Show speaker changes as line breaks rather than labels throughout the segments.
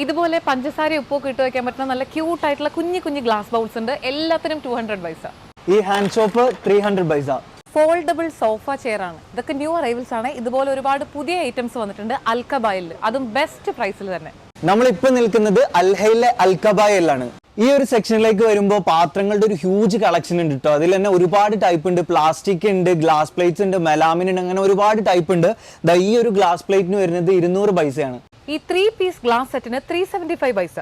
ഇതുപോലെ പഞ്ചസാര ഉപ്പൊക്കെ ഇട്ട് വെക്കാൻ പറ്റുന്ന നല്ല ക്യൂട്ട് ആയിട്ടുള്ള കുഞ്ഞു കുഞ്ഞു ഗ്ലാസ് ബൗൾസ് ഉണ്ട്. എല്ലാത്തിനും ടു ഹൺഡ്രഡ് പൈസ.
ഈ ഹാൻഡ് ഷോപ്പ് ത്രീ ഹൺഡ്രഡ് പൈസ.
ഫോൾഡബിൾ സോഫ ചെയർ ആണ്. ഇതൊക്കെ ന്യൂ അറൈവൽസ് ആണ്. ഇതുപോലെ ഒരുപാട് പുതിയ ഐറ്റംസ് വന്നിട്ടുണ്ട്. അൽക്കബായിൽ അതും ബെസ്റ്റ് പ്രൈസിൽ തന്നെ.
നമ്മളിപ്പോ നിൽക്കുന്നത് അൽഹയിലെ അൽക്കബായിലാണ് ഈ ഒരു സെക്ഷനിലേക്ക് വരുമ്പോൾ പാത്രങ്ങളുടെ ഒരു ഹ്യൂജ് കളക്ഷൻ ഉണ്ട് കേട്ടോ അതിൽ തന്നെ ഒരുപാട് ടൈപ്പ് ഉണ്ട്. പ്ലാസ്റ്റിക് ഉണ്ട് ഗ്ലാസ് പ്ലേറ്റ്സ് ഉണ്ട് മെലാമിൻ ഉണ്ട് അങ്ങനെ ഒരുപാട് ടൈപ്പ് ഉണ്ട്. ദാ ഈ ഒരു ഗ്ലാസ് പ്ലേറ്റിന് വരുന്നത് ഇരുന്നൂറ് പൈസയാണ്.
ഈ ത്രീ പീസ് ഗ്ലാസ് സെറ്റിന് ത്രീ സെവന്റി ഫൈവ് പൈസ.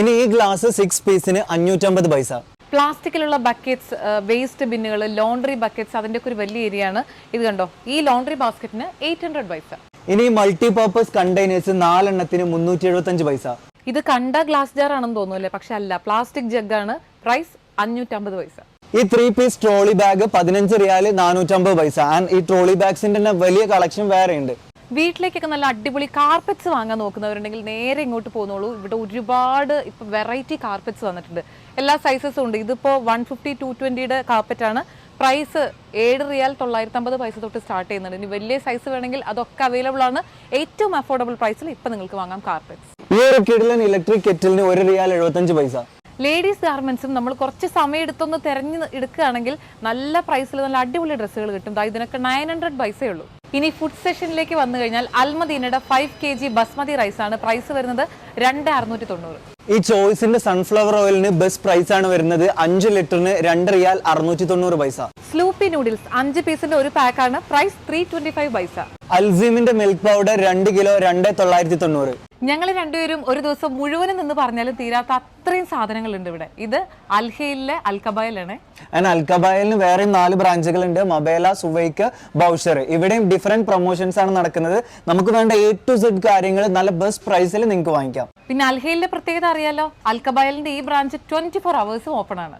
ഇനി ഈ ഗ്ലാസ് സിക്സ് പീസിന് അഞ്ഞൂറ്റമ്പത് പൈസ.
പ്ലാസ്റ്റിക്കിലുള്ള ബക്കറ്റ്സ് വേസ്റ്റ് ബിന്നുകൾ ലോണ്ടറി ബക്കറ്റ്സ് അതിന്റെ ഒക്കെ ഒരു വലിയ ഏരിയ ആണ്. ഇത് കണ്ടോ? ഈ ലോണ്ടറി ബാസ്ക്കറ്റിന് എയ്റ്റ് ഹൺഡ്രഡ് പൈസ.
ഇനി മൾട്ടി പർപ്പസ് കണ്ടെയ്നേഴ്സ് നാലെണ്ണത്തിന് മുന്നൂറ്റി എഴുപത്തഞ്ച് പൈസ.
ഇത് കണ്ട ഗ്ലാസ് ജാർ ആണെന്ന് തോന്നുന്നു പക്ഷെ അല്ല പ്ലാസ്റ്റിക് ജഗ് ആണ്. പ്രൈസ് അഞ്ഞൂറ്റമ്പത് പൈസ.
ഈ ത്രീ പീസ് ട്രോളി ബാഗ് പതിനഞ്ച് റിയാൽ നാനൂറ്റമ്പത് പൈസ. ആൻഡ് ഈ ട്രോളി ബാഗ്സിന്റെ തന്നെ വലിയ കളക്ഷൻ വേറെ ഉണ്ട്
വീട്ടിലേക്കൊക്കെ നല്ല അടിപൊളി കാർപ്പറ്റ്സ് വാങ്ങാൻ നോക്കുന്നവരുണ്ടെങ്കിൽ നേരെ ഇങ്ങോട്ട് പോകുന്നുള്ളൂ. ഇവിടെ ഒരുപാട് ഇപ്പൊ വെറൈറ്റി കാർപ്പറ്റ്സ് വന്നിട്ടുണ്ട്. എല്ലാ സൈസസും ഉണ്ട്. ഇതിപ്പോ വൺ ഫിഫ്റ്റി ടു ട്വന്റിയുടെ കാർപ്പറ്റ് ആണ്. പ്രൈസ് ഏഴ് റിയാൽ തൊള്ളായിരത്തി അമ്പത് പൈസ തൊട്ട് സ്റ്റാർട്ട് ചെയ്യുന്നുണ്ട്. ഇനി വലിയ സൈസ് വേണമെങ്കിൽ അതൊക്കെ അവൈലബിൾ ആണ്. ഏറ്റവും അഫോർഡബിൾ പ്രൈസിൽ ഇപ്പൊ നിങ്ങൾക്ക് വാങ്ങാം കാർപ്പറ്റ്സ്
ഈ ഒരു കിഡിലൻ ഇലക്ട്രിക് കെറ്റിലിന് ഒരു റിയാൽ എഴുപത്തഞ്ച് പൈസ.
ലേഡീസ് ഗാർമെന്റ്സും നമ്മൾ കുറച്ച് സമയം എടുത്തൊന്ന് തിരഞ്ഞ് എടുക്കുകയാണെങ്കിൽ നല്ല പ്രൈസിൽ നല്ല അടിപൊളി ഡ്രസ്സുകൾ കിട്ടും. ഇതിനൊക്കെ നയൻ ഹൺഡ്രഡ് പൈസയേ ഉള്ളൂ. ഇനി ഫുഡ് സെഷനിലേക്ക് വന്നു കഴിഞ്ഞാൽ അൽമദീനയുടെ five K G basmati rice ആണ് പ്രൈസ് വരുന്നത് രണ്ട് അറുന്നൂറ്റി തൊണ്ണൂറ്.
ഈ ചോയ്സിന്റെ സൺഫ്ലവർ ഓയിലിന് ബെസ്റ്റ് പ്രൈസ് ആണ് വരുന്നത് അഞ്ച് ലിറ്ററിന് രണ്ട് റിയാൽ അറുന്നൂറ്റി തൊണ്ണൂറ് പൈസ.
സ്ലൂപ്പി നൂഡിൽസ് അഞ്ച് പീസിന്റെ ഒരു പാക്കാണ് പ്രൈസ് ത്രീ ട്വന്റി ഫൈവ് പൈസ.
അൽസീമിന്റെ മിൽക്ക് പൗഡർ രണ്ട് കിലോ രണ്ട് തൊള്ളായിരത്തി തൊണ്ണൂറ്.
ഞങ്ങൾ രണ്ടുപേരും ഒരു ദിവസം മുഴുവനും നിന്ന് പറഞ്ഞാലും തീരാത്ത അത്രയും സാധനങ്ങളുണ്ട് ഇവിടെ. ഇത് അൽഹയിലെ അൽക്കബായലാണ്.
ആൻഡ് അൽക്കബായലിന് വേറെയും നാല് ബ്രാഞ്ചുകൾ ഉണ്ട് മൊബൈല സുവൈക്ക് ബൗഷർ. ഇവിടെയും ഡിഫറെന്റ് പ്രൊമോഷൻസ് ആണ് നടക്കുന്നത്. നമുക്ക് വേണ്ട എ ടു സെഡ് കാര്യങ്ങൾ നല്ല ബെസ്റ്റ് പ്രൈസിൽ നിങ്ങൾക്ക് വാങ്ങിക്കാം.
പിന്നെ അൽഹയിലെ പ്രത്യേകത അറിയാലോ? അൽക്കബായലിന്റെ ഈ ബ്രാഞ്ച് ട്വന്റി ഫോർ അവേഴ്സും ഓപ്പൺ ആണ്.